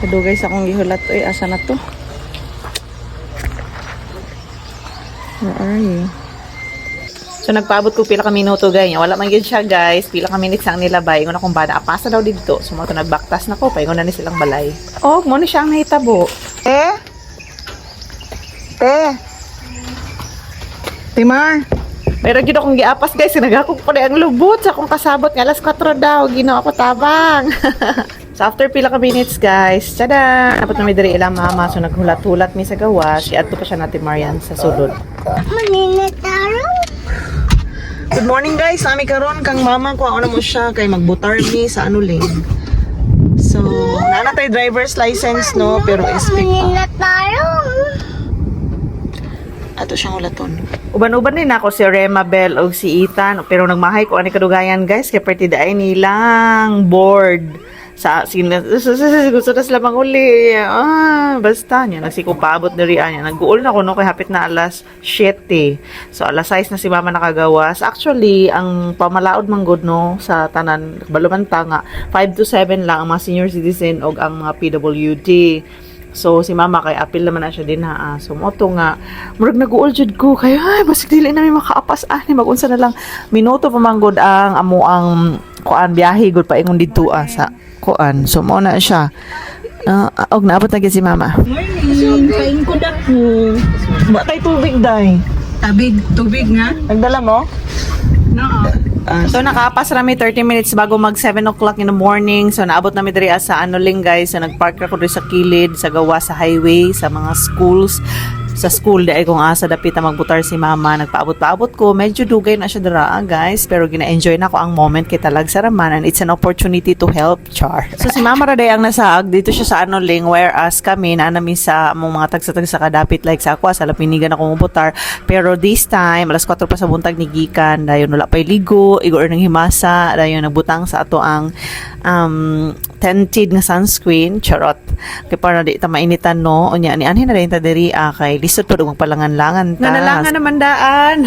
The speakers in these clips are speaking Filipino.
Kadugay sa akong gihulat. Uy, asa na to? Where are you? So nagpaabot ko pila ka minuto guys. Wala man gyud siya guys. Pila ka minutes ang nilabay. Ingon akong bana apasa daw dito. So mo nagbaktas na ko. Paingon na ni silang balay. Oh, mo ni siya ang nahitabo. Eh? Eh? Timar? Meron gyud akong giapas guys. Nagakog pa ang lubot sa akong kasabot nga alas 4 daw. Ginoo ako tabang. so after pila ka minutes guys. Tada! Dapat na may diri ilang mama. So naghulat-hulat mi sa gawas. I-add pa siya natin Marian sa sulod. Maninataro? Good morning guys, Ami karon kang mama ko ano mo siya kay magbutar mi sa ano ling. So, nana tay driver's license no, pero SP pa. Maninataro? Ato siyang ulaton. Uban-uban din ako si Rema Bell o si Ethan, pero nagmahay ko ani kadugayan guys, kay party ay nilang board. Sa sina gusto na sila manguli. Ah basta niya nagsiko paabot diri niya. Nag-uol na ko no kay hapit na alas 7 so alas 6 na si mama nakagawas actually ang pamalaod man good no sa tanan balumanta nga 5 to 7 lang ang mga senior citizen og ang mga PWD So, si mama kay apil naman na siya din ha. So, moto nga, murag nag-uol jud ko. Kaya, ay, basig dili na may makaapas. Ani, magunsa na lang. Minuto pa man gud ang amo ang kuan biyahe gud pa ingon dito ah, sa kuan. So, mo na siya. Uh, og naabot na gyud si mama. Morning, kain ko na po. Ba tay tubig day. Tabig, tubig nga. Nagdala mo? No. So nakapas rami 30 minutes bago mag 7 o'clock in the morning. So naabot na mi diri sa ano ling guys. So nagpark ako sa kilid sa gawa sa highway sa mga schools sa school di ay kung asa dapit magbutar si mama nagpaabot-paabot ko. Medyo dugay na siya dira ah, guys. Pero gina-enjoy na ko ang moment kay talag sa and it's an opportunity to help char. So si mama raday ang nasaag dito siya sa ano ling whereas kami na namin sa among mga tagsa-tagsa kadapit like sa ako sa lapinigan ako mubutar pero this time alas 4 pa sa buntag ni gikan dayon wala pay ligo igor ng himasa dayon nagbutang sa ato ang um, tinted nga sunscreen charot. Kay para di ta mainitan no? Unya ni anhin na rin ta diri ah, kay lisod pa ug palangan-langan ta. Nanalangan naman daan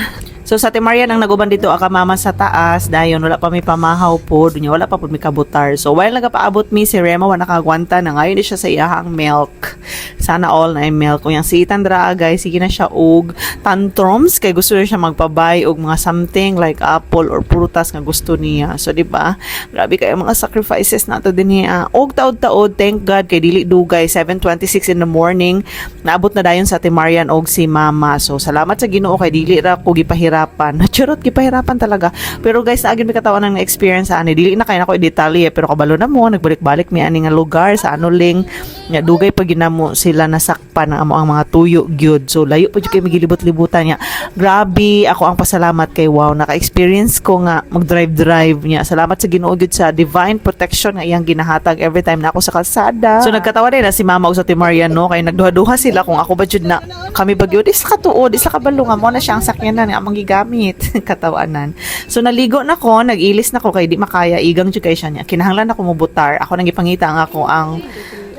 So sa Timarian ang naguban dito aka mama sa taas dayon wala pa mi pamahaw po dunya wala pa pud mi kabutar. So while nagapaabot mi si Rema wa nakagwanta na ngayon siya sa iyahang milk. Sana all na milk. Kung yung si Ethan dra guys sige na siya og tantrums kay gusto na siya magpabay og mga something like apple or prutas nga gusto niya. So di ba? Grabe kay mga sacrifices nato din niya. Og taod-taod thank God kay dili dugay 7:26 in the morning naabot na dayon sa Timarian og si mama. So salamat sa Ginoo kay dili ra ko gipahirapan. Charot gipahirapan talaga. Pero guys, agin mi katawan ng experience sa ani. Dili na kay nako detalye pero kabalo na mo nagbalik-balik mi ani nga lugar sa ano ling nga dugay pa ginamo sila nasakpan ang amo ang mga tuyo gyud. So layo pa jud kay migilibot-libutan niya. Grabe ako ang pasalamat kay wow naka-experience ko nga mag-drive-drive niya. Salamat sa Ginoo gyud sa divine protection nga iyang ginahatag every time na ako sa kalsada. So nagkatawa na si Mama ug sa Timarian no kay nagduha-duha sila kung ako ba jud na kami bagyo di sa katuod di sa kabalo nga mo na siya ang sakyanan nga amang gigamit katawanan. So naligo na ko, nag-ilis na ko kay di makaya igang jud kay siya niya. Kinahanglan ako mubutar. Ako nang ipangita ang ako ang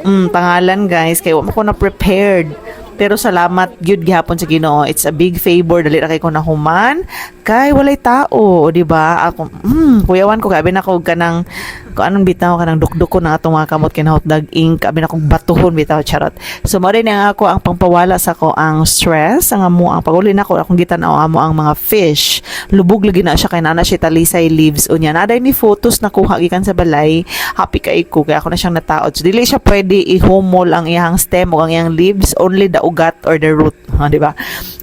mm, pangalan guys kay wa ko na prepared. Pero salamat gyud gihapon sa Ginoo. It's a big favor dali ra kay ko nahuman kay walay tao, di ba? Ako mm, kuyawan ko gabi na ko kanang kung anong bitaw kanang dukduk ko na atong mga kamot kinahot dag ink abi na kong batuhon bitaw charot. So mo rin ako ang pangpawala sa ko ang stress ang amo ang paguli na ko akong gitan-aw amo ang mga fish. Lubog lagi na siya kay nana siya talisay leaves unya naday ni photos na kuha gikan sa balay. Happy kay ko kay ako na siyang nataod. So dili siya pwede ihumol ang iyang stem o ang iyang leaves only the ugat or the root, ha, di ba?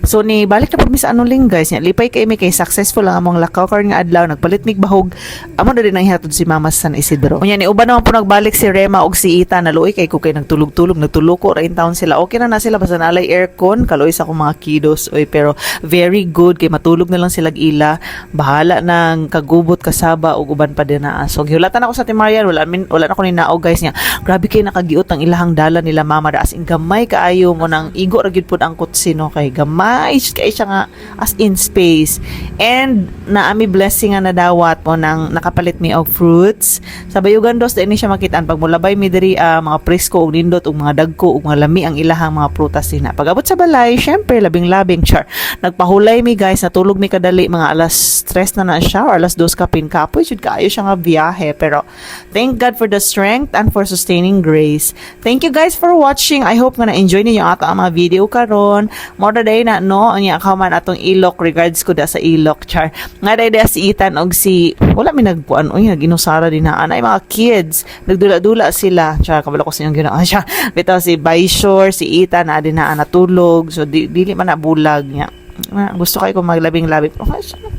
So ni balik na pud mi sa ano ling guys, nya lipay kay mi kay successful ang among lakaw karon nga adlaw nagpalit mig bahog. Amo na din ang ihatod si Mama sa San Isidro. Unya ni uban naman po nagbalik si Rema ug si Ita naluoy kay ko kay nagtulog-tulog, nagtuluko ra in town sila. Okay na na sila basta nalay aircon, kaloy sa akong mga kiddos. Oy, pero very good kay matulog na lang sila ila. Bahala nang kagubot kasaba ug uban pa din na. So gihulatan ako sa Timarian, wala min wala na ko ni naog guys niya. Grabe kay nakagiot ang ilahang dala nila Mama da as in gamay kaayo mo nang igo ra gyud pud ang kutsino kay gamay nice kay siya nga as in space. And naami blessing nga nadawat mo nang nakapalit mi og fruits. Sa bayugan dos din siya makitaan pag mulabay mi diri ah, mga presko og nindot og mga dagko og mga lami ang ilahang mga prutas din. Pag abot sa balay, syempre labing-labing char. Nagpahulay mi guys, natulog mi kadali mga alas 3 na na siya or alas 2 kapin kapoy. Jud kaayo siya nga biyahe pero thank God for the strength and for sustaining grace. Thank you guys for watching. I hope nga na-enjoy ninyo ato ang mga video karon. More day na no, anya ka man atong ilok regards ko da sa ilok char. Nga day da si Ethan og si wala mi nagkuan oy ginusara din na anay mga kids. Nagdula-dula sila. Char kabalo ko sa inyong ginawa siya. Bitaw si Baishore, si Ethan na din na natulog. So di, dili man na bulag niya. Ah, gusto kayo kung maglabing-labing. Okay, siya.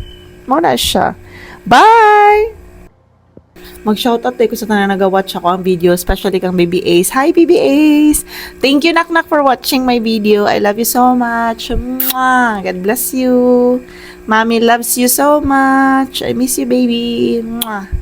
Muna siya. Bye! Mag-shoutout tayo ko sa tanan nag-watch ako ang video, especially kang Baby Ace. Hi, Baby Ace! Thank you, Naknak, for watching my video. I love you so much. Mwah! God bless you. Mommy loves you so much. I miss you, baby. Mwah!